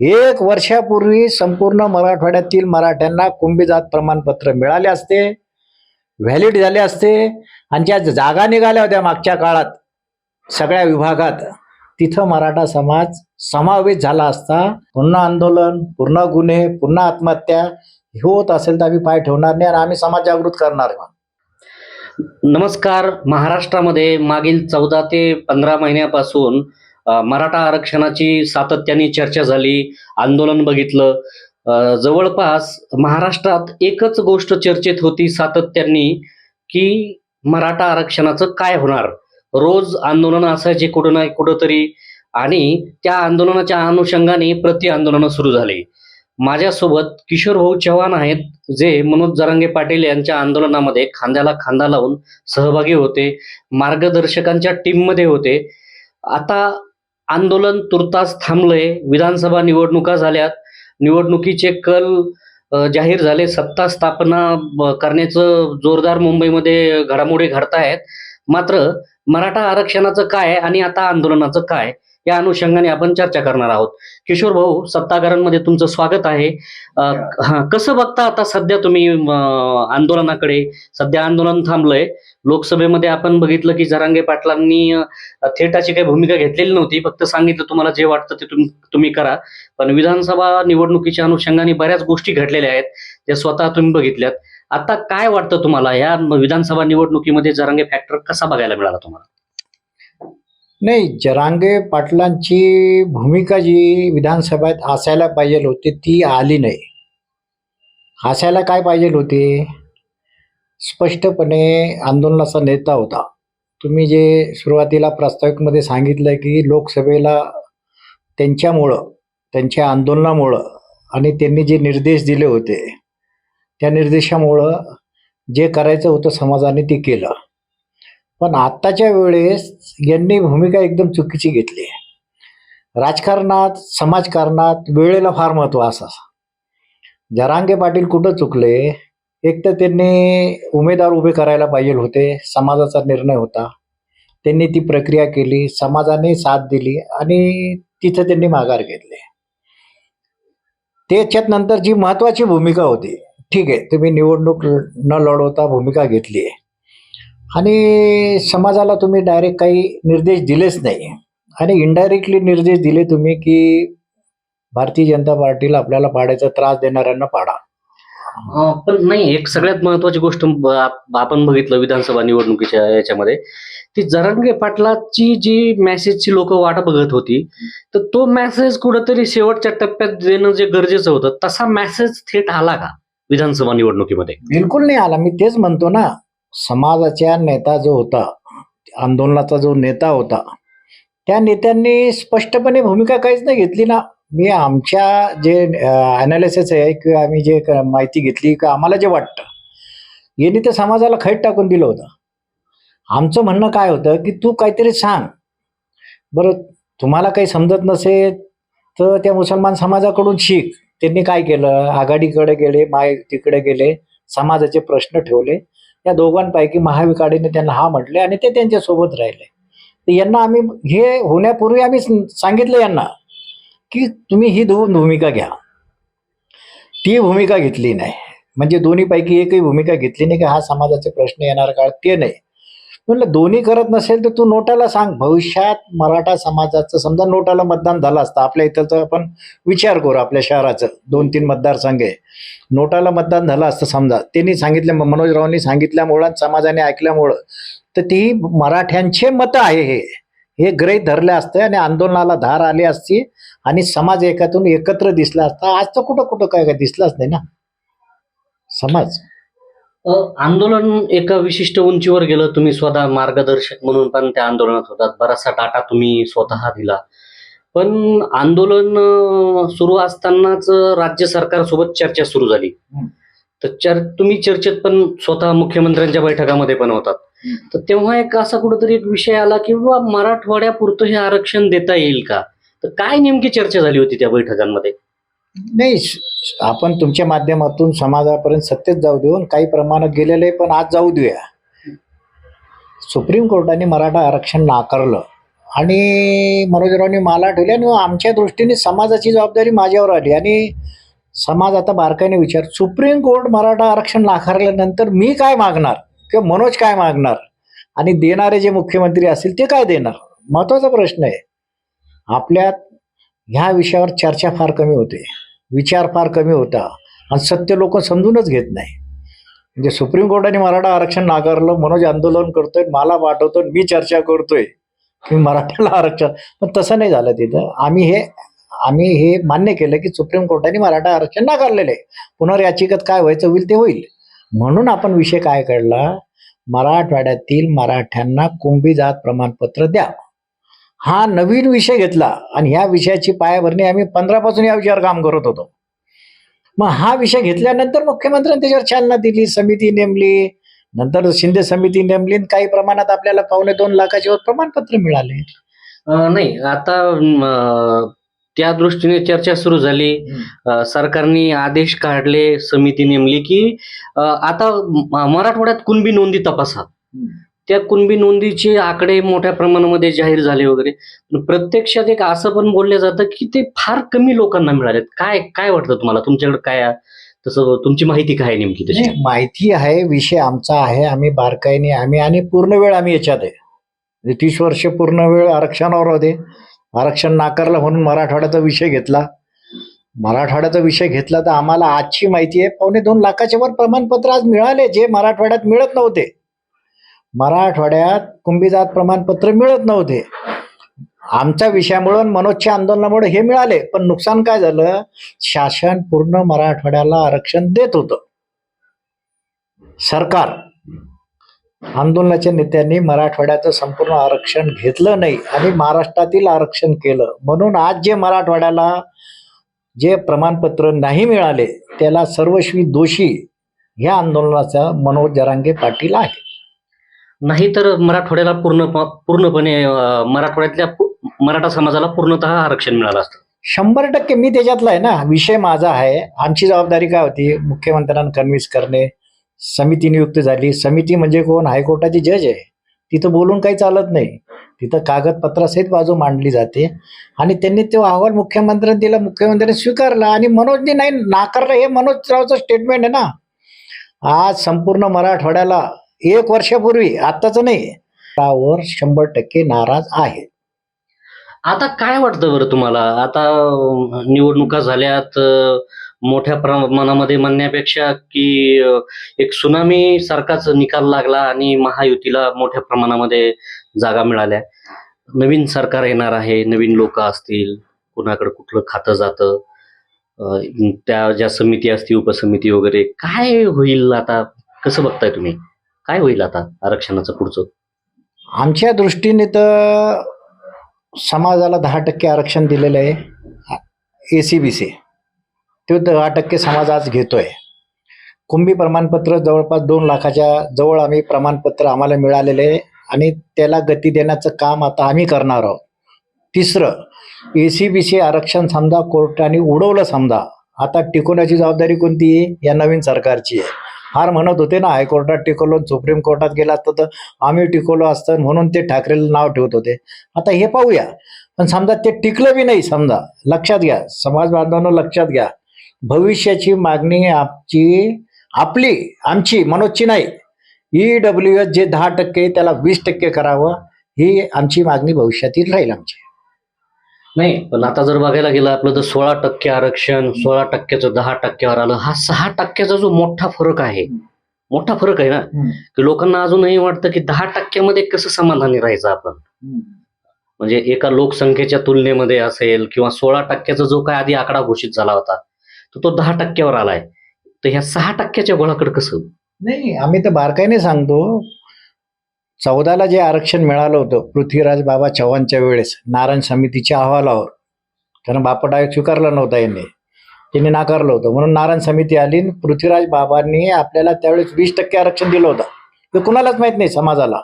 एक वर्षापूर्वी संपूर्ण मराठवाड्यातील मराठ्यांना कुंभी जात प्रमाणपत्र मिळाले असते व्हॅलिड झाले असते आणि ज्या जागा निघाल्या होत्या मागच्या काळात सगळ्या विभागात तिथं मराठा समाज समावेश झाला असता. पुन्हा आंदोलन पुन्हा गुन्हे पुन्हा आत्महत्या होत असेल तर आम्ही पाय ठेवणार नाही आणि आम्ही समाज जागृत करणार आहे. नमस्कार महाराष्ट्रामध्ये मागील चौदा ते पंधरा महिन्यापासून मराठा आरक्षणाची सातत्याने चर्चा झाली आंदोलन बघितलं. जवळपास महाराष्ट्रात एकच गोष्ट चर्चेत होती सातत्याने की मराठा आरक्षणाचं काय होणार? रोज आंदोलन असायचे कुठं ना कुठंतरी आणि त्या आंदोलनाच्या अनुषंगाने प्रति आंदोलनं सुरू झाली. माझ्यासोबत किशोर भाऊ चव्हाण आहेत जे मनोज जरांगे पाटील यांच्या आंदोलनामध्ये खांद्याला खांदा लावून सहभागी होते मार्गदर्शकांच्या टीममध्ये होते. आता आंदोलन तुर्तास थांबलंय. विधानसभा निवडणुका झाल्यात. निवडणुकीचे कल जाहीर झाले. सत्ता स्थापना करण्याचं जोरदार मुंबईमध्ये घडामोडी घडतायत. मात्र मराठा आरक्षणाचं काय आणि आता आंदोलनाचं काय? या अनुषंगाने आपण चर्चा करणार आहोत. किशोर भाऊ सत्तागारांमध्ये तुमचं स्वागत आहे. हा, कसं बघता आता सध्या तुम्ही आंदोलनाकडे? सध्या आंदोलन थांबलंय. लोकसभेमध्ये आपण बघितलं की जरांगे पाटलांनी अ, थेट अशी काही भूमिका घेतलेली नव्हती. फक्त सांगितलं तुम्हाला जे वाटतं ते तुम- तुम्ही करा. पण विधानसभा निवडणुकीच्या अनुषंगाने बऱ्याच गोष्टी घडलेल्या आहेत त्या स्वतः तुम्ही बघितल्यात. आता काय वाटतं तुम्हाला? या विधानसभा निवडणुकीमध्ये जरांगे फॅक्टर कसा बघायला मिळाला तुम्हाला? नाही जरांगे पाटलांची भूमिका जी विधानसभेत असायला पाहिजे होती ती आली नाही. असायला काय पाहिजे होते? स्पष्टपणे आंदोलनाचा नेता होता. तुम्ही जे सुरुवातीला प्रास्ताविकमध्ये सांगितलं की लोकसभेला त्यांच्यामुळं त्यांच्या आंदोलनामुळं आणि त्यांनी जे निर्देश दिले होते त्या निर्देशामुळं जे करायचं होतं समाजाने ते केलं. पण आत्ताच्या वेळेस यांनी भूमिका एकदम चुकीची घेतली आहे. राजकारणात समाजकारणात वेळेला फार महत्त्व असं जरांगे पाटील कुठं चुकले? एक तर त्यांनी उमेदवार उभे करायला पाहिजे होते समाजाचा निर्णय होता. त्यांनी ती प्रक्रिया केली समाजाने साथ दिली आणि तिथं त्यांनी माघार घेतले. त्याच्यात नंतर जी महत्त्वाची भूमिका होती ठीक आहे तुम्ही निवडणूक न लढवता भूमिका घेतली आहे. आणि समाजाला तुम्ही डायरेक्ट काही निर्देश दिलेच नाही. आणि इनडायरेक्टली निर्देश दिले तुम्ही की भारतीय जनता पार्टीला आपल्याला पाडायचा त्रास देणाऱ्यांना पाडा. पण नाही एक सगळ्यात महत्वाची गोष्ट आपण बघितलं विधानसभा निवडणुकीच्या याच्यामध्ये ती जरांगे पाटलाची जी मेसेजची लोक वाट बघत होती तर तो मेसेज कुठंतरी शेवटच्या टप्प्यात देणं जे गरजेचं होतं तसा मेसेज थेट आला का विधानसभा निवडणुकीमध्ये? बिलकुल नाही आला. मी तेच म्हणतो ना समाजाच्या नेता जो होता आंदोलनाचा जो नेता होता त्या नेत्यांनी स्पष्टपणे भूमिका काहीच नाही घेतली ना. मी आमच्या जे अनालिसिस आहे किंवा आम्ही जे माहिती घेतली का आम्हाला जे वाटतं यांनी ते समाजाला खैट टाकून दिलं होतं. आमचं म्हणणं काय होतं की तू काहीतरी सांग. बरं तुम्हाला काही समजत नसेल तर त्या मुसलमान समाजाकडून शिक. त्यांनी काय केलं? आघाडीकडे गेले माय तिकडे गेले समाजाचे प्रश्न ठेवले. या दोघांपैकी महाविकाडीने त्यांना हा म्हटले आणि ते त्यांच्यासोबत राहिले. तर यांना आम्ही हे होण्यापूर्वी आम्ही सांगितलं यांना की तुम्ही ही दोन भूमिका घ्या. ती भूमिका घेतली नाही. म्हणजे दोन्हीपैकी एकही भूमिका घेतली नाही की हा समाजाचे प्रश्न येणार काळ ते नाही. म्हणलं दोन्ही करत नसेल तर तू नोटाला सांग. भविष्यात मराठा समाजाचं समजा नोटाला मतदान झालं असतं आपल्या इथं आपण विचार करू आपल्या शहराचं. दोन तीन मतदारसंघ आहे नोटाला मतदान झालं असतं समजा. त्यांनी सांगितलं मनोजरावांनी सांगितल्यामुळं आणि समाजाने ऐकल्यामुळं तर ती मराठ्यांचे मतं आहे हे. हे ग्रहित धरले असते आणि आंदोलनाला धार आली असती आणि समाज एकातून एकत्र दिसला असता. आज तर कुठं कुठं काय काय दिसलाच नाही ना. समाज. आंदोलन एका विशिष्ट उंचीवर गेलं तुम्ही स्वतः मार्गदर्शक म्हणून पण त्या आंदोलनात होतात. बराचसा डाटा तुम्ही स्वतः दिला. पण आंदोलन सुरू असतानाच राज्य सरकारसोबत चर्चा सुरू झाली. तर चर तुम्ही चर्चेत पण स्वतः मुख्यमंत्र्यांच्या बैठकामध्ये पण होतात. तर तेव्हा एक असा कुठेतरी एक विषय आला की बाबा मराठवाड्यापुरतं हे आरक्षण देता येईल का? तर काय नेमकी चर्चा झाली होती त्या बैठकांमध्ये? नाही आपण तुमच्या माध्यमातून समाजापर्यंत सत्तेत जाऊ देऊन काही प्रमाणात गेलेले पण आज जाऊ देऊया. सुप्रीम कोर्टाने मराठा आरक्षण नाकारलं आणि मनोजरावनी मला ठेवली आणि आमच्या दृष्टीने समाजाची जबाबदारी माझ्यावर आली. आणि समाज आता बारकाईने विचार सुप्रीम कोर्ट मराठा आरक्षण नाकारल्यानंतर मी काय मागणार किंवा मनोज काय मागणार? आणि देणारे जे मुख्यमंत्री असतील ते काय देणार? महत्त्वाचा प्रश्न आहे. आपल्यात ह्या विषयावर चर्चा फार कमी होते. विचार फार कमी होता. आणि सत्य लोक समजूनच घेत नाही. म्हणजे सुप्रीम कोर्टाने मराठा आरक्षण नाकारलं मनोज आंदोलन करतोय मला पाठवतो मी चर्चा करतोय. की मराठ्याला आरक्षण पण तसं नाही झालं तिथं. आम्ही हे आम्ही हे मान्य केलं की सुप्रीम कोर्टाने मराठा आरक्षण नाकारलेलं आहे पुनर्याचिकेत काय व्हायचं होईल ते होईल. म्हणून आपण विषय काय काढला? मराठवाड्यातील मराठ्यांना कुंभी जात प्रमाणपत्र द्या. हा नवीन विषय घेतला आणि ह्या विषयाची पायाभरणी आम्ही पंधरापासून या विषयावर काम करत होतो. मग हा विषय घेतल्यानंतर मुख्यमंत्र्यांनी त्याच्यावर चालना दिली समिती नेमली. नंतर शिंदे समिती नेमली आणि काही प्रमाणात आपल्याला पावणे दोन लाखाचे वर प्रमाणपत्र मिळाले. नाही आता त्या दृष्टीने चर्चा सुरू झाली. सरकारने आदेश काढले समिती नेमली की आता मराठवाड्यात कुणबी नोंदी तपासा. त्या कुणबी नोंदीचे आकडे मोठ्या प्रमाणामध्ये जाहीर झाले वगैरे. प्रत्यक्षात एक असं पण बोललं जातं की ते फार कमी लोकांना मिळालेत काय काय वाटतं तुम्हाला? तुमच्याकडे काय तसं तुमची माहिती काय आहे नेमकी त्याची? माहिती आहे विषय आमचा आहे आम्ही बारकाईने आम्ही आणि पूर्ण वेळ आम्ही याच्यात आहे. म्हणजे तीस वर्ष पूर्ण वेळ आरक्षणावर होते. आरक्षण नाकारलं म्हणून मराठवाड्याचा विषय घेतला. मराठवाड्याचा विषय घेतला तर आम्हाला आजची माहिती आहे. पावणे दोन लाखाच्या वर प्रमाणपत्र आज मिळाले जे मराठवाड्यात मिळत नव्हते. मराठवाड्यात कुंभीजात प्रमाणपत्र मिळत नव्हते. आमच्या विषयामुळं मनोजच्या आंदोलनामुळे हे मिळाले. पण नुकसान काय झालं? शासन पूर्ण मराठवाड्याला आरक्षण देत होतं. सरकार आंदोलनाच्या नेत्यांनी मराठवाड्याचं संपूर्ण आरक्षण घेतलं नाही आणि महाराष्ट्रातील आरक्षण केलं. म्हणून आज जे मराठवाड्याला जे प्रमाणपत्र नाही मिळाले त्याला सर्वस्वी दोषी ह्या आंदोलनाचा मनोज जरांगे पाटील आहे नाही तर मराठवाड्याला पूर्ण पूर्णपणे मराठवाड्यातल्या पु- मराठा समाजाला पूर्णतः आरक्षण मिळालं असतं. शंभर टक्के मी त्याच्यातला आहे ना विषय माझा आहे. आमची जबाबदारी काय होती? मुख्यमंत्र्यांना कन्व्हिन्स करणे समिती नियुक्त झाली. समिती म्हणजे कोण? हायकोर्टाची जज आहे. तिथं बोलून काही चालत नाही. तिथं कागदपत्रासहित बाजू मांडली जाते. आणि त्यांनी तो अहवाल मुख्यमंत्र्यांनी दिला. मुख्यमंत्र्यांनी स्वीकारला. आणि मनोजने नाही नाकारलं. हे मनोजरावचं स्टेटमेंट आहे ना. आज संपूर्ण मराठवाड्याला एक वर्षापूर्वी आत्ताचं नाही. त्यावर शंभर टक्के नाराज आहे. आता काय वाटतं बरं तुम्हाला? आता निवडणुका झाल्यात मोठ्या प्रमाणामध्ये म्हणण्यापेक्षा की एक सुनामी सारखाच निकाल लागला आणि महायुतीला मोठ्या प्रमाणामध्ये जागा मिळाल्या. नवीन सरकार येणार आहे नवीन लोक असतील कुणाकडे कुठलं खातं जातं त्या ज्या समिती असतील उपसमिती वगैरे काय होईल आता? कसं बघताय तुम्ही? काय होईल आता आरक्षणाचं पुढचं? आमच्या दृष्टीने तर समाजाला दहा टक्के आरक्षण दिलेलं आहे. ए सी बी सी ते दहा टक्के समाज आज घेतोय. कुंभी प्रमाणपत्र जवळपास दोन लाखाच्या जवळ आम्ही प्रमाणपत्र आम्हाला मिळालेले आहे आणि त्याला गती देण्याचं काम आता आम्ही करणार आहोत. तिसरं ए सी बी सी आरक्षण समजा कोर्टाने उडवलं समजा आता टिकवण्याची जबाबदारी कोणती आहे? या नवीन सरकारची आहे. फार म्हणत होते ना हायकोर्टात टिकवलं सुप्रीम कोर्टात गेला असतं तर आम्ही टिकवलो असतं म्हणून ते ठाकरेला नाव ठेवत होते. आता हे पाहूया. पण समजा ते टिकलं बी नाही समजा. लक्षात घ्या. समाज बांधवांना लक्षात घ्या. भविष्याची मागणी आपची आपली आमची मनोजची नाही. ई डब्ल्यू एस जे दहा टक्के त्याला वीस टक्के करावं ही आमची मागणी भविष्यातील राहील आमची. नाही पण आता जर बघायला गेलं आपलं तर सोळा टक्के आरक्षण सोळा टक्क्याचं दहा टक्क्यावर आलं हा सहा टक्क्याचा जो मोठा फरक आहे मोठा फरक आहे ना? की लोकांना अजूनही वाटतं की दहा टक्क्यामध्ये कसं समाधानी राहायचं आपण? म्हणजे एका लोकसंख्येच्या तुलनेमध्ये असेल किंवा सोळा टक्क्याचा जो काय आधी आकडा घोषित झाला होता तर तो दहा टक्क्यावर आलाय. तर ह्या सहा टक्क्याच्या गोळाकडे कसं? नाही आम्ही तर बारकाईने सांगतो चौदाला जे आरक्षण मिळालं होतं पृथ्वीराज बाबा चव्हाणच्या वेळेस नारायण समितीच्या अहवालावर. कारण बापट आयोग स्वीकारला नव्हता यांनी. त्यांनी नाकारलं होतं. म्हणून नारायण समिती आली पृथ्वीराज बाबांनी आपल्याला त्यावेळेस वीस टक्के आरक्षण दिलं होतं. हे कुणालाच माहीत नाही समाजाला.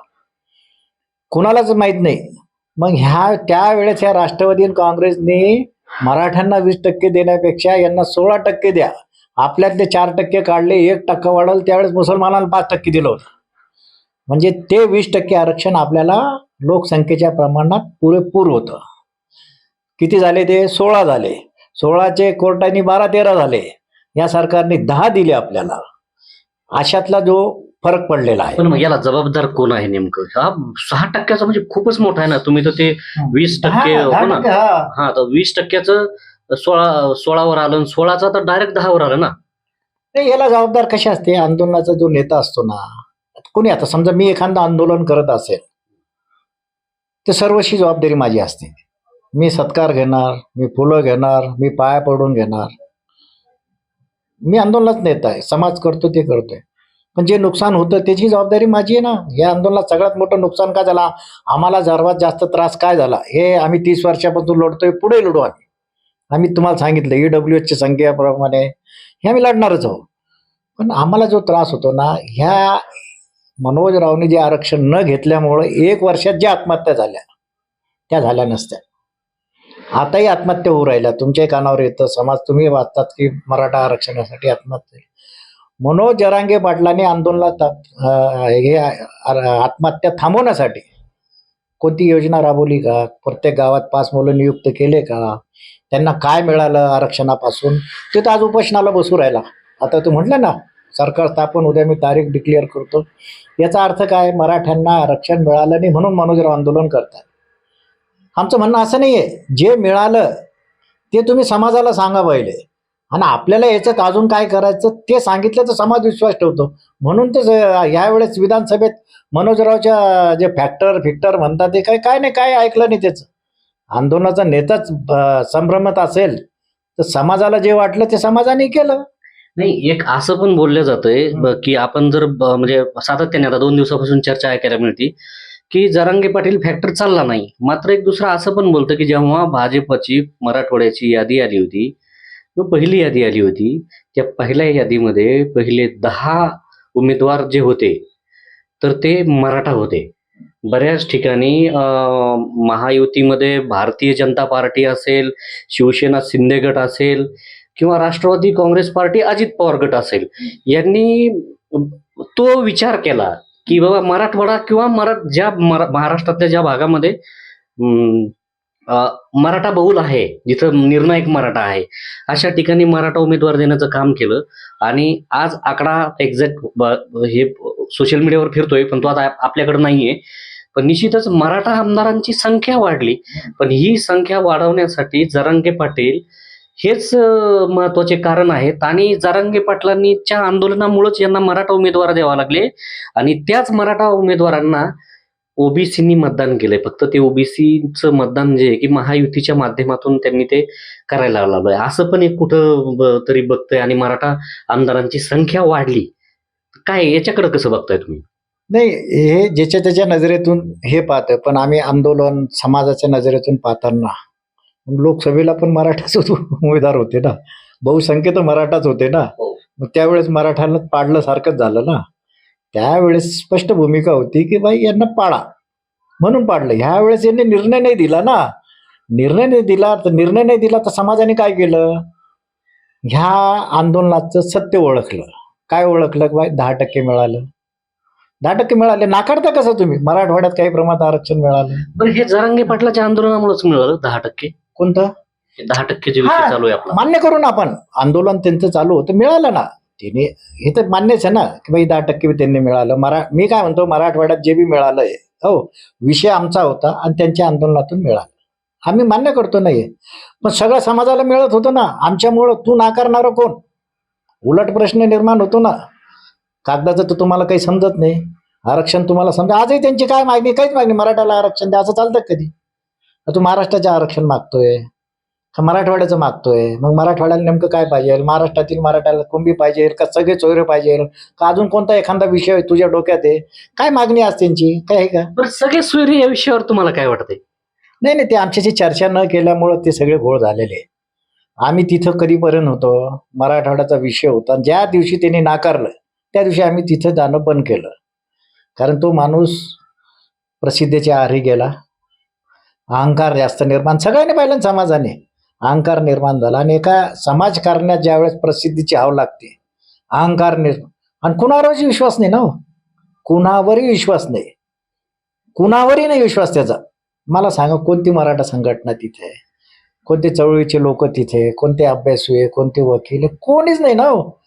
कुणालाच माहीत नाही. मग ह्या त्यावेळेस ह्या राष्ट्रवादी काँग्रेसने मराठ्यांना वीस टक्के देण्यापेक्षा यांना सोळा टक्के द्या. आपल्यातले चार टक्के काढले एक टक्का वाढवलं त्यावेळेस मुसलमानांना पाच टक्के दिलं होतं. म्हणजे ते वीस टक्के आरक्षण आपल्याला लोकसंख्येच्या प्रमाणात पुरेपूर होतं. किती झाले ते? सोळा झाले. सोळाचे कोर्टाने बारा तेरा झाले. या सरकारने दहा दिले आपल्याला. अशातला जो फरक पडलेला आहे. पण मग याला जबाबदार कोण आहे नेमकं? हा सहा टक्क्याचा म्हणजे खूपच मोठा आहे ना. तुम्ही तर ते वीस टक्के हा, हो. तर वीस टक्क्याचं सोळा सोळावर आलं सोळाचा तर डायरेक्ट दहावर आलं ना? नाही याला जबाबदार कशा असते? आंदोलनाचा जो नेता असतो ना कोणी आता समजा मी एखादं आंदोलन करत असेल तर सर्वशी जबाबदारी माझी असते. मी सत्कार घेणार मी फुलं घेणार मी पाया पडून घेणार. मी आंदोलनात नेत आहे समाज करतो ते करतोय. पण जे नुकसान होतं त्याची जबाबदारी माझी आहे ना. या आंदोलनात सगळ्यात मोठं नुकसान काय झाला? आम्हाला सर्वात जास्त त्रास काय झाला? हे आम्ही तीस वर्षापासून लढतोय पुढे लढू आम्ही. आम्ही तुम्हाला सांगितलं ई डब्ल्यू एचच्या संख्येप्रमाणे. हे आम्ही लढणारच आहोत. पण आम्हाला जो त्रास होतो ना ह्या मनोज रावने जे आरक्षण न घेतल्यामुळं एक वर्षात ज्या आत्महत्या झाल्या त्या झाल्या नसत्या. आताही आत्महत्या होऊ राहिल्या. तुमच्याही कानावर येतं समाज तुम्ही वाचतात की मराठा आरक्षणासाठी आत्महत्या मनोज जरांगे पाटलांनी आंदोलनात हे आर- आत्महत्या थांबवण्यासाठी कोणती योजना राबवली का? प्रत्येक गावात पाच मुलं नियुक्त केले का? त्यांना काय मिळालं आरक्षणापासून? ते तर आज उपोषणाला बसू राहिला. आता तू म्हटलं ना सरकार स्थापन उद्या मी तारीख डिक्लेअर करतो. याचा अर्थ काय? मराठ्यांना आरक्षण मिळालं नाही म्हणून मनोजराव आंदोलन करतात. आमचं म्हणणं असं नाही आहे जे मिळालं ते तुम्ही समाजाला सांगा पहिले. आणि आपल्याला याच्यात अजून काय करायचं ते सांगितलं तर समाज विश्वास ठेवतो. म्हणून ते यावेळेस विधानसभेत मनोजरावच्या जे फॅक्टर फिक्टर म्हणतात ते काय काय नाही काय ऐकलं नाही त्याचं. आंदोलनाचा नेताच संभ्रमत असेल तर समाजाला जे वाटलं ते समाजाने केलं. नाही एक असं पण बोललं जातंय ब- की आपण जर ब- म्हणजे सातत्याने आता दोन दिवसापासून चर्चा ऐकायला मिळते की जरांगे पाटील फॅक्टर चालला नाही. मात्र एक दुसरं असं पण बोलतं की जेव्हा भाजपची मराठवाड्याची यादी आली होती पहिली यादी आली होती त्या पहिल्या यादीमध्ये पहिले दहा उमेदवार जे होते तर ते मराठा होते. बऱ्याच ठिकाणी अं, महायुतीमध्ये भारतीय जनता पार्टी असेल शिवसेना शिंदे गट असेल किंवा राष्ट्रवादी काँग्रेस पार्टी अजित पवार गट असेल यांनी तो विचार केला की बाबा मराठवाडा किंवा मरा ज्या मरा महाराष्ट्रातल्या ज्या भागामध्ये मराठा बहुल आहे जिथं निर्णायक मराठा आहे अशा ठिकाणी मराठा उमेदवार देण्याचं काम केलं. आणि आज आकडा एक्झॅक्ट हे सोशल मीडियावर फिरतोय पण तो आता आपल्याकडे नाहीये. पण निश्चितच मराठा आमदारांची संख्या वाढली. पण ही संख्या वाढवण्यासाठी जरांगे पाटील हेच महत्त्वाचे कारण आहेत. आणि जारंगे पाटलांनीच्या आंदोलनामुळेच यांना मराठा उमेदवार द्यावा लागले. आणि त्याच मराठा उमेदवारांना ओबीसीनी मतदान केलंय. फक्त ते ओबीसीचं मतदान जे की महायुतीच्या माध्यमातून त्यांनी ते करायला लागलंय. असं पण एक कुठं ब- तरी बघतंय आणि मराठा आमदारांची संख्या वाढली. काय याच्याकडे कसं बघताय तुम्ही? नाही हे ज्याच्या त्याच्या नजरेतून हे पाहतं पण आम्ही आंदोलन समाजाच्या नजरेतून पाहताना लोकसभेला पण मराठाच उमेदवार होते ना. बहुसंख्य तर मराठाच होते ना. हो. मग त्यावेळेस मराठाला पाडलं सारखंच झालं ना. त्यावेळेस स्पष्ट भूमिका होती की बाई यांना पाडा. म्हणून पाडलं. ह्या वेळेस यांनी निर्णय नाही दिला ना. निर्णय नाही दिला तर निर्णय नाही दिला तर समाजाने काय केलं? ह्या आंदोलनाचं सत्य ओळखलं. काय ओळखलं की बाई? दहा टक्के मिळालं. दहा टक्के मिळाले. नाकारता कसं तुम्ही? मराठवाड्यात काही प्रमाणात आरक्षण मिळालं. बरं हे जरांगे पाटलाच्या आंदोलनामुळेच मिळालं दहा टक्के? कोणतं? हे दहा टक्के जे विषय हा. चालू आहे आपला. मान्य करू ना आपण. आंदोलन त्यांचं चालू होतं मिळालं ना. तिने हे तर मान्यच आहे ना की बाई दहा टक्के त्यांनी मिळालं. मरा मी काय म्हणतो मराठवाड्यात जे बी मिळालंय हो विषय आमचा होता आणि त्यांच्या आंदोलनातून मिळाला. आम्ही मान्य करतो नाही पण सगळं समाजाला मिळत होतं ना. आमच्यामुळं तू नाकारणारं कोण? उलट प्रश्न निर्माण होतो ना. कागदाचं तर तुम्हाला काही समजत नाही. आरक्षण तुम्हाला समजा आजही त्यांची काय मागणी काहीच मागणी मराठाला आरक्षण द्या असं चालतं कधी? तू महाराष्ट्राचं आरक्षण मागतोय. का मराठवाड्याचं मागतोय? मग मराठवाड्याला नेमकं काय पाहिजे? महाराष्ट्रातील मराठ्याला कुंभी पाहिजे का सगळे चोरे पाहिजे? का अजून कोणता एखादा विषय तुझ्या डोक्यात आहे? काय मागणी आज त्यांची? काय आहे का? बरं सगळे सोयरे या विषयावर तुम्हाला काय वाटतंय? नाही नाही ते आमच्याशी चर्चा न केल्यामुळं ते सगळे घोळ झालेले. आम्ही तिथं कधीपर्यंत होतो मराठवाड्याचा विषय होता. ज्या दिवशी त्यांनी नाकारलं त्या दिवशी आम्ही तिथं जाणं बंद केलं. कारण तो माणूस प्रसिद्धीच्या आहारी गेला. अहंकार जास्त निर्माण सगळ्यांनी पाहिलं समाजाने. अहंकार निर्माण झाला आणि एका समाजकारण्यात ज्यावेळेस प्रसिद्धीची हाव लागते अहंकार निर्माण आणि कुणावरच विश्वास नाही ना हो? कुणावरही विश्वास नाही. कुणावरही नाही विश्वास त्याचा. मला सांगा कोणती मराठा संघटना तिथे आहे? कोणते चळवळीचे लोक तिथे कोणते अभ्यासू आहे? कोणते वकील आहे? कोणीच नाही ना हो?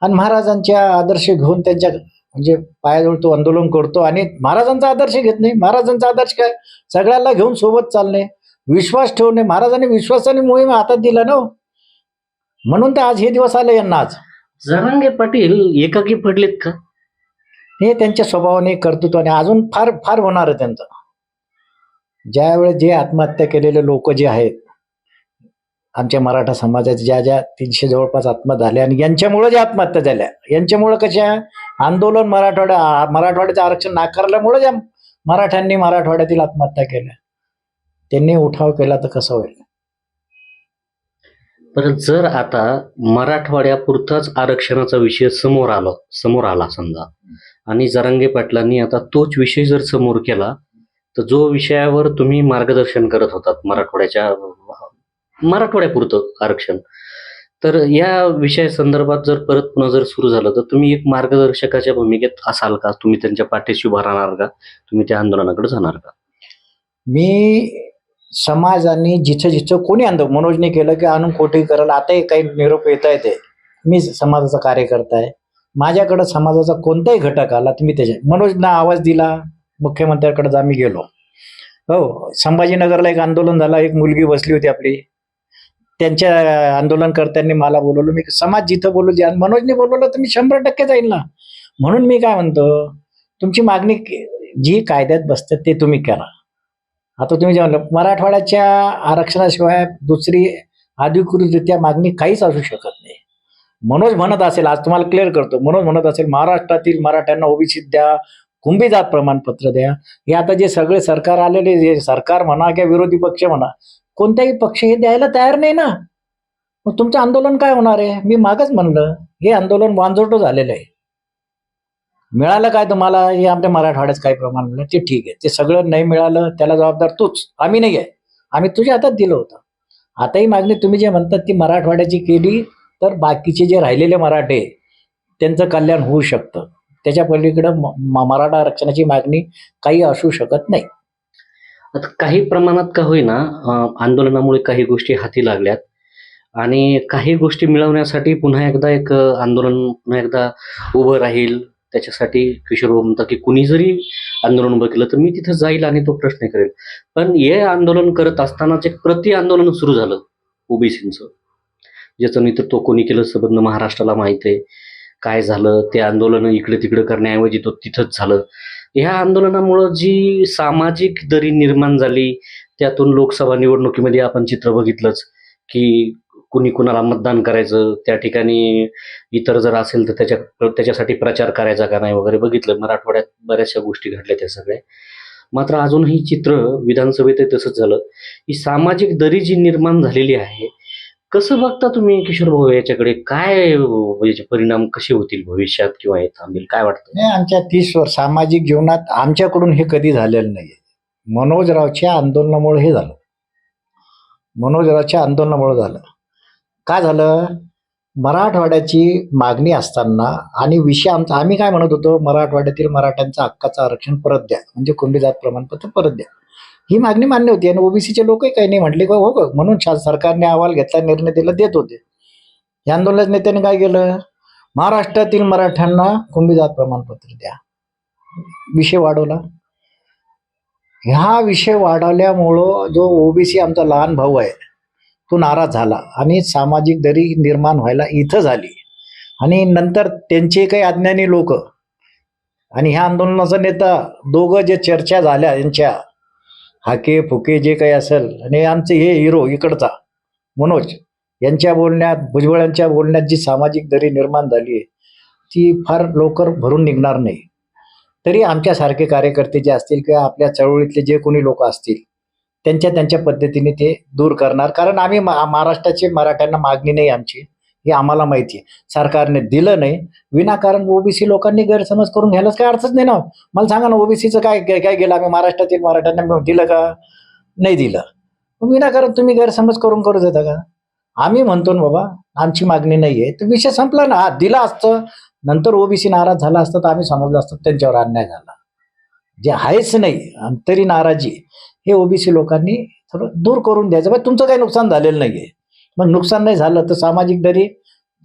आणि महाराजांच्या आदर्श घेऊन त्यांच्या म्हणजे पायाजवळ तो आंदोलन करतो आणि महाराजांचा आदर्श घेत नाही. महाराजांचा आदर्श काय? सगळ्याला घेऊन सोबत चालणे विश्वास ठेवणे. महाराजांनी विश्वासाने मोहीम हातात दिला ना हो. म्हणून तर आज हे दिवस आले यांना आज. जरांगे पाटील एकाकी पडलेत का? हे त्यांच्या स्वभावाने कर्तृत्वाने अजून फार फार होणार आहे त्यांचं. ज्यावेळेस जे आत्महत्या केलेले लोक जे आहेत आमच्या मराठा समाजाच्या ज्या ज्या तीनशे जवळपास आत्महत्या झाल्या आणि यांच्यामुळे ज्या आत्महत्या झाल्या यांच्यामुळं कशा? आंदोलन मराठवाड्या मराठवाड्याचं आरक्षण नाकारल्यामुळे ज्या मराठ्यांनी मराठवाड्यातील आत्महत्या केल्या. त्यांनी उठाव केला तर कसं होईल? तर जर आता मराठवाड्यापुरताच आरक्षणाचा विषय समोर आला समोर आला समजा आणि जरांगे पाटलांनी आता तोच विषय जर समोर केला तर जो विषयावर तुम्ही मार्गदर्शन करत होतात मराठवाड्याच्या मराठवाड्यापुरतं आरक्षण. तर या विषया संदर्भात जर परत पुन्हा जर सुरू झालं तर तुम्ही एक मार्गदर्शकाच्या भूमिकेत असाल का? तुम्ही त्यांच्या पाठीशी उभा राहणार का? तुम्ही त्या आंदोलनाकडे जाणार का? मी समाजाने जिथं जिथं कोणी आंदोलन मनोजने केलं की आणून कोठेही करायला आताही काही निरोप येत आहे ते. मी समाजाचा कार्यकर्ता आहे. माझ्याकडं समाजाचा कोणताही घटक आला तर मी त्याच्या मनोजना आवाज दिला मुख्यमंत्र्याकडे आम्ही गेलो. हो संभाजीनगरला एक आंदोलन झालं एक मुलगी बसली होती आपली. त्यांच्या आंदोलनकर्त्यांनी मला बोलवलं. मी समाज जिथं बोलू द्या मनोजने बोलवलं तर मी शंभर टक्के जाईल ना. म्हणून मी काय म्हणतो तुमची मागणी जी कायद्यात बसते ते तुम्ही करा. आता तुम्ही जे म्हणलं मराठवाड्याच्या आरक्षणाशिवाय दुसरी अधिकृतरित्या मागणी काहीच असू शकत नाही. मनोज म्हणत असेल आज तुम्हाला क्लिअर करतो मनोज म्हणत असेल महाराष्ट्रातील मराठ्यांना ओबीसी द्या कुंभी जात प्रमाणपत्र द्या. हे आता जे सगळे सरकार आलेले जे सरकार म्हणा किंवा विरोधी पक्ष म्हणा कोणताही पक्ष हे द्यायला तयार नाही ना. मग तुमचं आंदोलन काय होणार आहे? मी मागच म्हणलं हे आंदोलन वांजोटो झालेलं आहे. मिळालं काय तुम्हाला? हे आमच्या मराठवाड्यात काही प्रमाण मिळालं ते ठीक आहे. ते सगळं नाही मिळालं त्याला जबाबदार तूच. आम्ही नाही आहे. आम्ही तुझ्या हातात दिलं होतं. आताही मागणी तुम्ही जे म्हणतात ती मराठवाड्याची केली तर बाकीचे जे राहिलेले मराठे त्यांचं कल्याण होऊ शकतं. त्याच्या पलीकडं म- मराठा आरक्षणाची मागणी काही असू शकत नाही. आता काही प्रमाणात का होईना आंदोलनामुळे काही गोष्टी हाती लागल्यात. आणि काही गोष्टी मिळवण्यासाठी पुन्हा एकदा एक आंदोलन पुन्हा एकदा उभं राहील. त्याच्यासाठी किशोर म्हणतात की कुणी जरी आंदोलन उभं केलं तर मी तिथं जाईल आणि तो प्रश्न करेल. पण हे आंदोलन करत असतानाच एक प्रति आंदोलन सुरू झालं ओबीसींचं. ज्याचं नेतृत्व कोणी केलं संबंध महाराष्ट्राला माहीत आहे. काय झालं? ते आंदोलन इकडे तिकडे करण्याऐवजी तो तिथंच झालं. ह्या आंदोलनामुळं जी सामाजिक दरी निर्माण झाली त्यातून लोकसभा निवडणुकीमध्ये आपण चित्र बघितलंच की कुणी कुणाला मतदान करायचं त्या ठिकाणी इतर जर असेल तर त्याच्या त्याच्यासाठी प्रचार करायचा का नाही वगैरे बघितलं. मराठवाड्यात बऱ्याचशा गोष्टी घडल्या त्या सगळ्या. मात्र अजूनही चित्र विधानसभेत तसंच झालं. ही सामाजिक दरी जी निर्माण झालेली आहे कसं बघता तुम्ही किशोर भाऊ याच्याकडे? काय अं, याचे परिणाम कसे होतील भविष्यात किंवा हे थांबेल? काय वाटतं? नाही आमच्या तीस वर्ष सामाजिक जीवनात आमच्याकडून हे कधी झालेलं नाही मनोजरावच्या आंदोलनामुळे हे झालं. मनोजरावच्या आंदोलनामुळे झालं. काय झालं? मराठवाड्याची मागणी असताना आणि विषय आमचा आम्ही काय म्हणत होतो? मराठवाड्यातील मराठ्यांचं हक्काचं आरक्षण परत द्या. म्हणजे कुंडी जात प्रमाणपत्र परत द्या. ही मागणी मान्य होती आणि ओबीसीचे लोकही काही नाही म्हटले का हो ग म्हणून सरकारने अहवाल घेतला निर्णय दिला देत होते. या आंदोलनाच्या नेत्याने काय केलं? महाराष्ट्रातील मराठ्यांना कुंभी जात प्रमाणपत्र द्या. विषय वाढवला. ह्या विषय वाढवल्यामुळं जो ओबीसी आमचा लहान भाऊ आहे तो नाराज झाला आणि सामाजिक दरी निर्माण व्हायला इथं झाली. आणि नंतर त्यांचे काही अज्ञानी लोक आणि ह्या आंदोलनाचा नेता दोघं जे चर्चा झाल्या यांच्या हाके फुके जे काही असेल आणि आमचे हे हिरो इकडचा मनोज यांच्या बोलण्यात भुजबळांच्या बोलण्यात जी सामाजिक दरी निर्माण झाली आहे ती फार लवकर भरून निघणार नाही. तरी आमच्यासारखे कार्यकर्ते जे असतील किंवा आपल्या चळवळीतले जे कोणी लोक असतील त्यांच्या त्यांच्या पद्धतीने ते दूर करणार. कारण आम्ही महाराष्ट्राचे महाराष्ट्राची मराठ्यांना मागणी नाही आमची. हे आम्हाला माहिती आहे. सरकारने दिलं नाही. विनाकारण ओबीसी लोकांनी गैरसमज करून घ्यायलाच काय अर्थच नाही ना हो. मला सांगा ना ओबीसीचं काय काय गेलं? आम्ही महाराष्ट्रातील मराठ्यांना दिलं का? नाही दिलं. विनाकारण तुम्ही गैरसमज करून करू देता का? आम्ही म्हणतो ना बाबा आमची मागणी नाही आहे तर विषय संपला ना. हा दिला असतं. नंतर ओबीसी नाराज झाला असतं तर आम्ही समजलं असतं त्यांच्यावर अन्याय झाला. जे आहेच नाही आणि तरी नाराजी हे ओबीसी लोकांनी थोडं दूर करून द्यायचं. बा तुमचं काही नुकसान झालेलं नाही आहे मग नुकसान नाही झालं तर सामाजिक दरी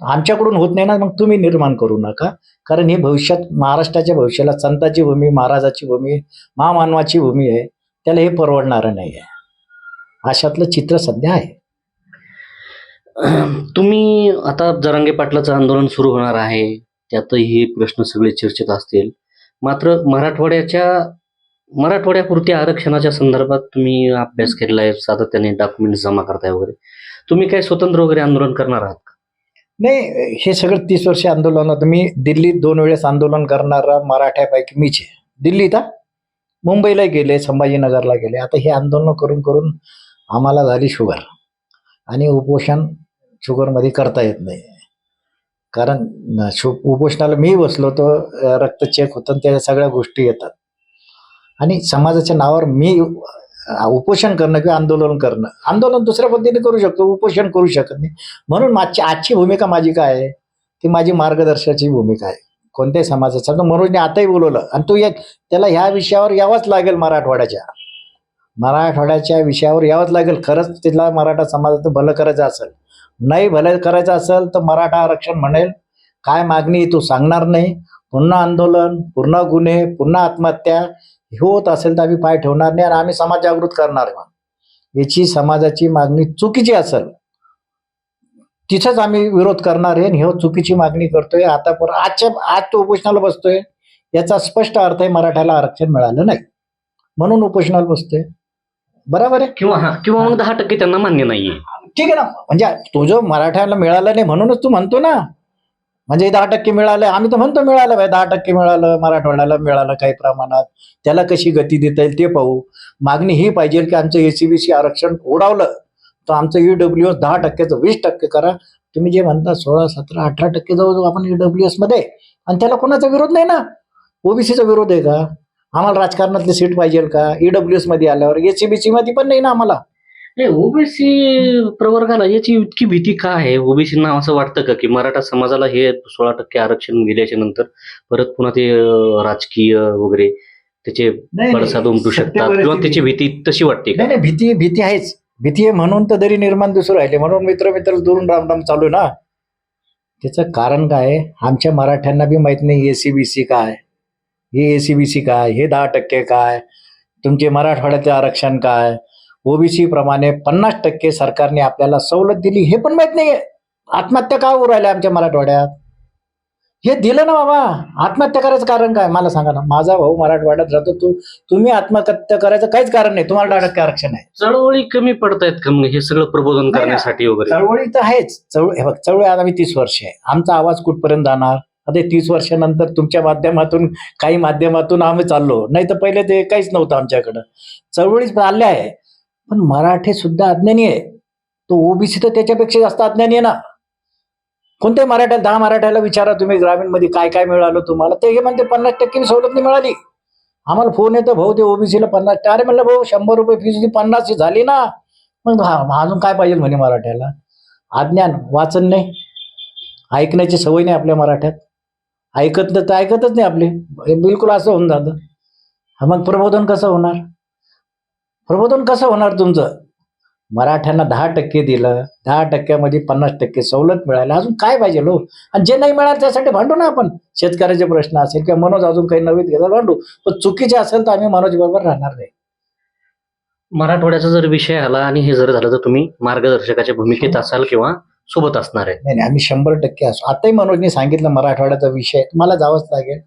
आमच्याकडून होत नाही ना मग तुम्ही निर्माण करू नका. कारण हे भविष्यात महाराष्ट्राच्या भविष्याला संताची भूमी महाराजाची भूमी महामानवाची भूमी आहे. त्याला हे परवडणारं नाही आहे अशातलं चित्र सध्या आहे. तुम्ही आता जरांगे पाटलाचं आंदोलन सुरू होणार आहे. त्यातही हे प्रश्न सगळे चर्चेत असतील. मात्र मराठवाड्याच्या मराठवाड्यापुरती आरक्षणाच्या संदर्भात तुम्ही अभ्यास केलेला आहे. सातत्याने डॉक्युमेंट जमा करताय वगैरे. तुम्ही काय स्वतंत्र वगैरे आंदोलन करणार आहात का? नाही हे सगळं तीस वर्ष आंदोलन होतं. मी दिल्लीत दोन वेळेस आंदोलन करणारा मराठ्यापैकी मीच आहे. दिल्लीत मुंबईला गेले संभाजीनगरला गेले. आता हे आंदोलन करून करून आम्हाला झाली शुगर. आणि उपोषण शुगरमध्ये करता येत नाही. कारण शु उपोषणाला मी बसलो तर रक्त चेक होतं आणि त्या सगळ्या गोष्टी येतात. आणि समाजाच्या नावावर मी उपोषण करणं किंवा आंदोलन करणं. आंदोलन दुसऱ्या पद्धतीने करू शकतो उपोषण करू शकत नाही. म्हणून मागची आजची भूमिका माझी काय आहे? ती माझी मार्गदर्शनाची भूमिका आहे. कोणत्याही समाजाचा तर मनोजने आताही बोलवलं आणि तू एक त्याला ह्या विषयावर यावंच लागेल मराठवाड्याच्या. मराठवाड्याच्या विषयावर यावंच लागेल. खरंच तिला मराठा समाजाचं भलं करायचं असेल. नाही भलं करायचं असेल तर मराठा आरक्षण म्हणेल. काय मागणी तू सांगणार नाही. पुन्हा आंदोलन पुन्हा गुन्हे पुन्हा आत्महत्या होत असेल तर आम्ही पाय ठेवणार नाही आणि आम्ही समाज जागृत करणार याची समाजाची मागणी चुकीची असेल तिथंच आम्ही विरोध करणार आहे आणि ह्यो चुकीची मागणी करतोय. आता पर आजच्या आज तो उपोषणाला बसतोय. याचा स्पष्ट अर्थ आहे मराठ्याला आरक्षण मिळालं नाही. म्हणून उपोषणाला बसतोय. बरोबर आहे? किंवा हा किंवा मग दहा टक्के त्यांना मान्य नाहीये. ठीक आहे ना. म्हणजे तुझं मराठ्याला मिळालं नाही म्हणूनच तू म्हणतो ना. म्हणजे दहा टक्के मिळालं आम्ही तर म्हणतो मिळालं भाई दहा टक्के मिळालं मराठवाड्याला मिळालं काही प्रमाणात. त्याला कशी गती देता येईल ते पाहू. मागणी ही पाहिजे की आमचं एसीबीसी आरक्षण ओढावलं तर आमचं ईडब्ल्यू एस दहा टक्क्याचं वीस टक्के करा. तुम्ही जे म्हणता सोळा सतरा अठरा टक्के जाऊ आपण ईडब्ल्यू एसमध्ये आणि त्याला कोणाचा विरोध नाही ना? ओबीसीचा विरोध आहे का? आम्हाला राजकारणातली सीट पाहिजे का? ईडब्ल्यू एसमध्ये आल्यावर एसीबीसी मध्ये पण नाही ना आम्हाला. नाही ओबीसी प्रवर्गाला याची इतकी भीती का आहे? ओबीसींना असं वाटतं का की मराठा समाजाला हे सोळा टक्के आरक्षण दिल्याच्या नंतर परत पुन्हा ते राजकीय वगैरे त्याचे पडसाद उमटू शकतात किंवा त्याची भीती. तशी वाटते का? नाही भीती भीती आहेच. भीती आहे म्हणून तर दरी निर्माण दिसून राहिले. म्हणून मित्र मित्र दुरून रामराम चालू आहे ना. त्याचं कारण काय आहे? आमच्या मराठ्यांना बी माहीत नाही एसीबीसी काय हे एसीबीसी काय हे दहा टक्के काय तुमचे मराठवाड्याचे आरक्षण काय ओबीसी प्रमाणे पन्नास टक्के सरकारने आपल्याला सवलत दिली हे पण माहीत नाहीये. आत्महत्या का होऊ राहिल्या आमच्या मराठवाड्यात? हे दिलं ना बाबा. आत्महत्या करायचं कारण काय? मला सांगा ना. माझा भाऊ मराठवाड्यात राहतो. तू तुम्ही आत्महत्या करायचं काहीच कारण नाही. तुम्हाला दहा टक्के आरक्षण आहे? चळवळी कमी पडतायत का मग? हे सगळं प्रबोधन. करण्यासाठी वगैरे. चळवळी तर आहेच. चळवळ हे बघ चळवळी आता मी तीस वर्ष आहे. आमचा आवाज कुठपर्यंत जाणार? आता तीस वर्षानंतर तुमच्या माध्यमातून काही माध्यमातून आम्ही चाललो. नाही तर पहिले ते काहीच नव्हतं आमच्याकडं. चळवळीच चालल्या आहे. पण मराठी सुद्धा अज्ञानी आहे. तो ओबीसी तर त्याच्यापेक्षा जास्त अज्ञानी आहे ना. कोणत्याही मराठ्याला दहा मराठ्याला विचारा तुम्ही ग्रामीणमध्ये काय काय मिळालं तुम्हाला. ते हे म्हणते पन्नास टक्के सवलत नाही मिळाली. आम्हाला फोन येतो भाऊ ते ओबीसीला पन्नास टक्के. अरे म्हणलं भाऊ शंभर रुपये फीस पन्नास झाली ना. मग हा अजून काय पाहिजे म्हणे मराठ्याला? अज्ञान वाचन नाही. ऐकण्याची सवय नाही आपल्या मराठ्यात. ऐकत तर ऐकतच नाही आपले. बिलकुल असं होऊन जातं. मग प्रबोधन कसं होणार? प्रबोधन कसं होणार तुमचं? मराठ्यांना दहा टक्के दिलं दहा टक्क्यामध्ये पन्नास टक्के सवलत मिळाली अजून काय पाहिजे लो? आणि जे नाही मिळालं त्यासाठी भांडू ना आपण. शेतकऱ्याचे प्रश्न असेल किंवा मनोज अजून काही नवीन घेतात भांडू. पण चुकीचे असेल तर आम्ही मनोज बरोबर राहणार नाही. मराठवाड्याचा जर विषय आला आणि हे जर झालं तर तुम्ही मार्गदर्शकाच्या भूमिकेत असाल किंवा सोबत असणार आहे. नाही नाही आम्ही शंभर टक्के असो. आताही मनोजने सांगितलं मराठवाड्याचा विषय. तुम्हाला जावंच लागेल.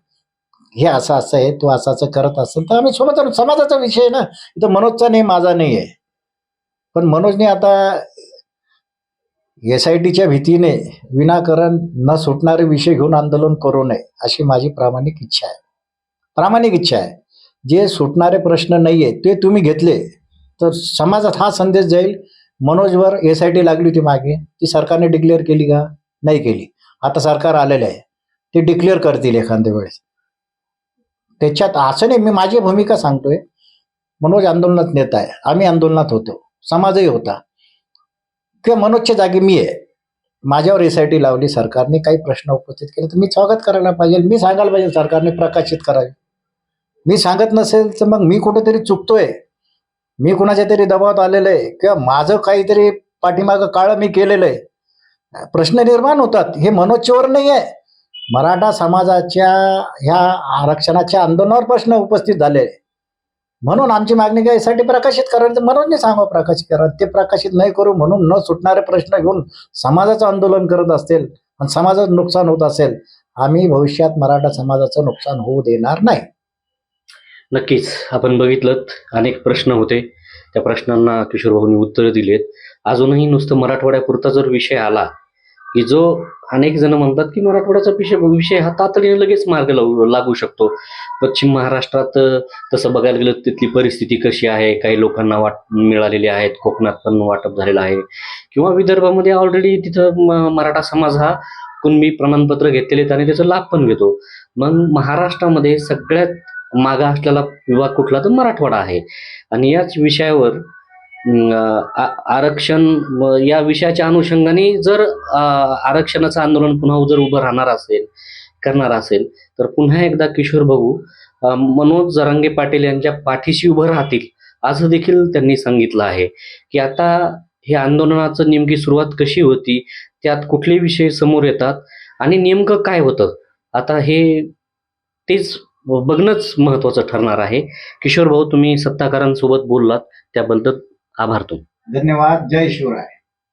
हे असं असं आहे तू असं असं करत असेल तर आम्ही सोबत समाजाचा विषय आहे ना. इथं मनोजचा नाही माझा नाही आहे. पण मनोजने आता एस आय टीच्या भीतीने विनाकारण न सुटणारे विषय घेऊन आंदोलन करू नये अशी माझी प्रामाणिक इच्छा आहे. प्रामाणिक इच्छा आहे. जे सुटणारे प्रश्न नाही आहेत ते तुम्ही घेतले तर समाजात हा संदेश जाईल. मनोजवर एस आय टी लागली होती मागे ती सरकारने डिक्लेअर केली का? नाही केली. आता सरकार आलेलं आहे. ते डिक्लेअर करतील एखाद्या वेळेस. त्याच्यात असं नाही मी माझी भूमिका सांगतोय. मनोज आंदोलनात नेता आहे. आम्ही आंदोलनात होतो. समाजही होता. किंवा मनोजच्या जागी मी आहे. माझ्यावर एस आय टी लावली सरकारने काही प्रश्न उपस्थित केले तर मी स्वागत करायला पाहिजे. मी सांगायला पाहिजे सरकारने प्रकाशित करावे. मी सांगत नसेल तर मग मी कुठेतरी चुकतोय. मी कुणाच्या तरी दबावात आलेलं आहे. किंवा माझं काहीतरी पाठीमागं काळं मी केलेलं आहे. प्रश्न निर्माण होतात. हे मनोजच्यावर नाही आहे. मराठा समाजाच्या ह्या आरक्षणाच्या आंदोलनावर प्रश्न उपस्थित झाले. आहे. म्हणून आमची मागणी काय यासाठी प्रकाशित करावी तर मनोजने सांगा प्रकाशित करा ते प्रकाशित नाही करू म्हणून न सुटणारे प्रश्न घेऊन समाजाचं आंदोलन करत असेल आणि समाजाचं नुकसान होत असेल आम्ही भविष्यात मराठा समाजाचं नुकसान होऊ देणार नाही. नक्कीच. आपण बघितलं अनेक प्रश्न होते. त्या प्रश्नांना किशोर भाऊनी उत्तरं दिलेत. अजूनही नुसतं मराठवाड्यापुरता जर विषय आला की जो अनेक जण म्हणतात की मराठवाड्याचा विषय विषय हा तातडीने लगेच मार्ग लावू लागू शकतो. पश्चिम महाराष्ट्रात तसं बघायला गेलं तिथली परिस्थिती कशी आहे? काही लोकांना वाट मिळालेली आहेत कोकणात पण वाटप झालेलं आहे. किंवा विदर्भामध्ये ऑलरेडी तिथं म- मराठा समाज हा कुणबी प्रमाणपत्र घेतलेले आणि त्याचा लाभ पण घेतो. मग महाराष्ट्रामध्ये सगळ्यात मागा असलेला विभाग कुठला? तर मराठवाडा आहे. आणि याच विषयावर आरक्षण व या विषयाच्या अनुषंगाने जर आरक्षणाचं आंदोलन पुन्हा जर उभं राहणार असेल करणार असेल तर पुन्हा एकदा किशोर भाऊ मनोज जरांगे पाटील यांच्या पाठीशी उभं राहतील असं देखील त्यांनी सांगितलं आहे. की आता हे आंदोलनाचं नेमकी सुरुवात कशी होती त्यात कुठले विषय समोर येतात आणि नेमकं काय होतं? आता हे तेच बघणंच महत्वाचं ठरणार आहे. किशोर भाऊ तुम्ही सत्ताकारांसोबत बोललात त्याबद्दल आभार धन्यवाद. जय शिवराय.